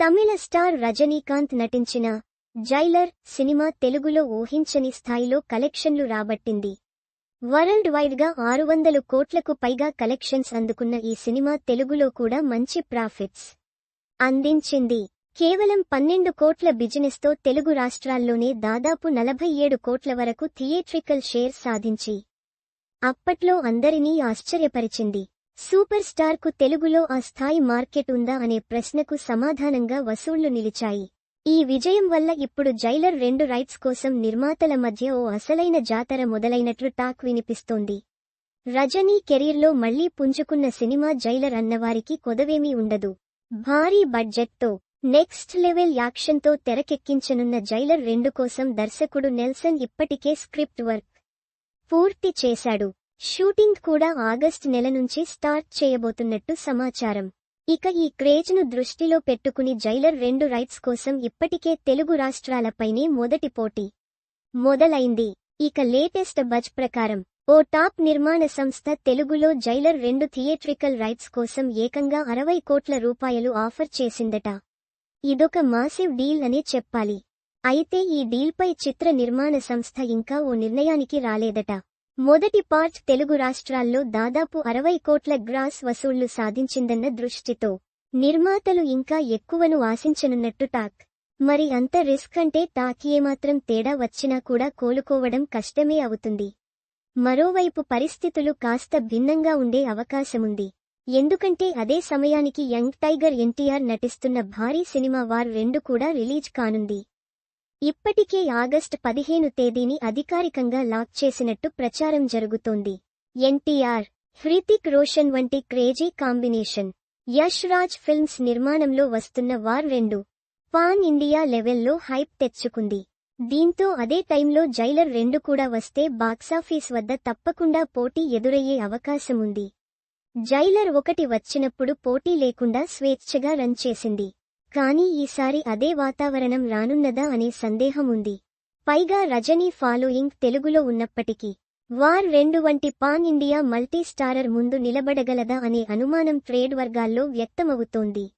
తమిళ star Rajinikanth నటించిన Jailer cinema తెలుగులో ఊహించని స్థాయిలో కలెక్షన్లు రాబట్టింది. వరల్డ్ వైడ్గా ఆరు వందలు కోట్లకు పైగా కలెక్షన్స్ అందుకున్న ఈ సినిమా తెలుగులో కూడా మంచి ప్రాఫిట్స్ అందించింది. కేవలం పన్నెండు కోట్ల బిజినెస్తో తెలుగు రాష్ట్రాల్లోనే దాదాపు నలభై ఏడు కోట్ల వరకు థియేట్రికల్ షేర్ సాధించి అప్పట్లో అందరినీ ఆశ్చర్యపరిచింది. సూపర్ స్టార్కు తెలుగులో ఆ స్థాయి మార్కెట్ ఉందా అనే ప్రశ్నకు సమాధానంగా వసూళ్ళు నిలిచాయి. ఈ విజయం వల్ల ఇప్పుడు జైలర్ రెండు రైట్స్ కోసం నిర్మాతల మధ్య ఓ అసలైన జాతర మొదలైనట్లు టాక్ వినిపిస్తోంది. రజనీ కెరీర్లో మళ్ళీ పుంజుకున్న సినిమా జైలర్ అన్నవారికి కొదవేమీ ఉండదు. భారీ బడ్జెట్తో నెక్స్ట్ లెవెల్ యాక్షన్తో తెరకెక్కించనున్న జైలర్ రెండు కోసం దర్శకుడు నెల్సన్ ఇప్పటికే స్క్రిప్ట్ వర్క్ పూర్తి చేశాడు. షూటింగ్ కూడా ఆగస్ట్ నెల నుంచి స్టార్ట్ చేయబోతున్నట్టు సమాచారం. ఇక ఈ క్రేజ్ను దృష్టిలో పెట్టుకుని జైలర్ రెండు రైట్స్ కోసం ఇప్పటికే తెలుగు రాష్ట్రాలపైనే మొదటి పోటీ మొదలైంది. ఇక లేటెస్ట్ బజ్ ప్రకారం ఓ టాప్ నిర్మాణ సంస్థ తెలుగులో జైలర్ రెండు థియేట్రికల్ రైట్స్ కోసం ఏకంగా అరవై కోట్ల రూపాయలు ఆఫర్ చేసిందట. ఇదొక మాసివ్ డీల్ అనే చెప్పాలి. అయితే ఈ డీల్పై చిత్ర నిర్మాణ సంస్థ ఇంకా ఓ నిర్ణయానికి రాలేదట. మొదటి పార్ట్ తెలుగు రాష్ట్రాల్లో దాదాపు అరవై కోట్ల గ్రాస్ వసూళ్ళు సాధించిందన్న దృష్టితో నిర్మాతలు ఇంకా ఎక్కువను ఆశించనున్నట్టు టాక్. మరి అంత రిస్క్ అంటే టాక్ ఏమాత్రం తేడా వచ్చినా కూడా కోలుకోవడం కష్టమే అవుతుంది. మరోవైపు పరిస్థితులు కాస్త భిన్నంగా ఉండే అవకాశముంది. ఎందుకంటే అదే సమయానికి యంగ్ టైగర్ ఎన్టీఆర్ నటిస్తున్న భారీ సినిమా వార్ రెండు కూడా రిలీజ్ కానుంది. ఇప్పటికే ఆగస్ట్ పదిహేను తేదీని అధికారికంగా లాక్ చేసినట్టు ప్రచారం జరుగుతోంది. ఎన్టీఆర్ హృతిక్ రోషన్ వంటి crazy combination. Yash Raj films నిర్మాణంలో వస్తున్న వార్ రెండు. పాన్ ఇండియా లెవెల్లో హైప్ తెచ్చుకుంది. దీంతో అదే టైంలో జైలర్ రెండు కూడా వస్తే బాక్సాఫీస్ వద్ద తప్పకుండా పోటీ ఎదురయ్యే అవకాశముంది. జైలర్ ఒకటి వచ్చినప్పుడు పోటీ లేకుండా స్వేచ్ఛగా రన్ చేసింది. కానీ ఈసారి అదే వాతావరణం రానున్నదా అనే సందేహం ఉంది. పైగా రజనీ ఫాలోయింగ్ తెలుగులో ఉన్నప్పటికీ వార్ రెండు వంటి పాన్ ఇండియా మల్టీ స్టారర్ ముందు నిలబడగలదా అనే అనుమానం ట్రేడ్ వర్గాల్లో వ్యక్తమవుతోంది.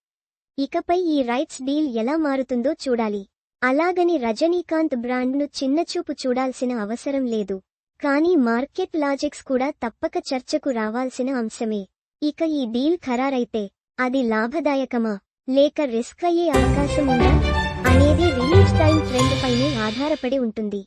ఇకపై ఈ రైట్స్ డీల్ ఎలా మారుతుందో చూడాలి. అలాగని రజనీకాంత్ బ్రాండ్ను చిన్నచూపు చూడాల్సిన అవసరం లేదు. కానీ మార్కెట్ లాజిక్స్ కూడా తప్పక చర్చకు రావాల్సిన అంశమే. ఇక ఈ డీల్ ఖరారైతే అది లాభదాయకమా? లేక రిస్క్ అయ్యే అవకాశం ఉందా అనేది రిలీజ్ టైం ట్రెండ్ పైనే ఆధారపడి ఉంటుంది.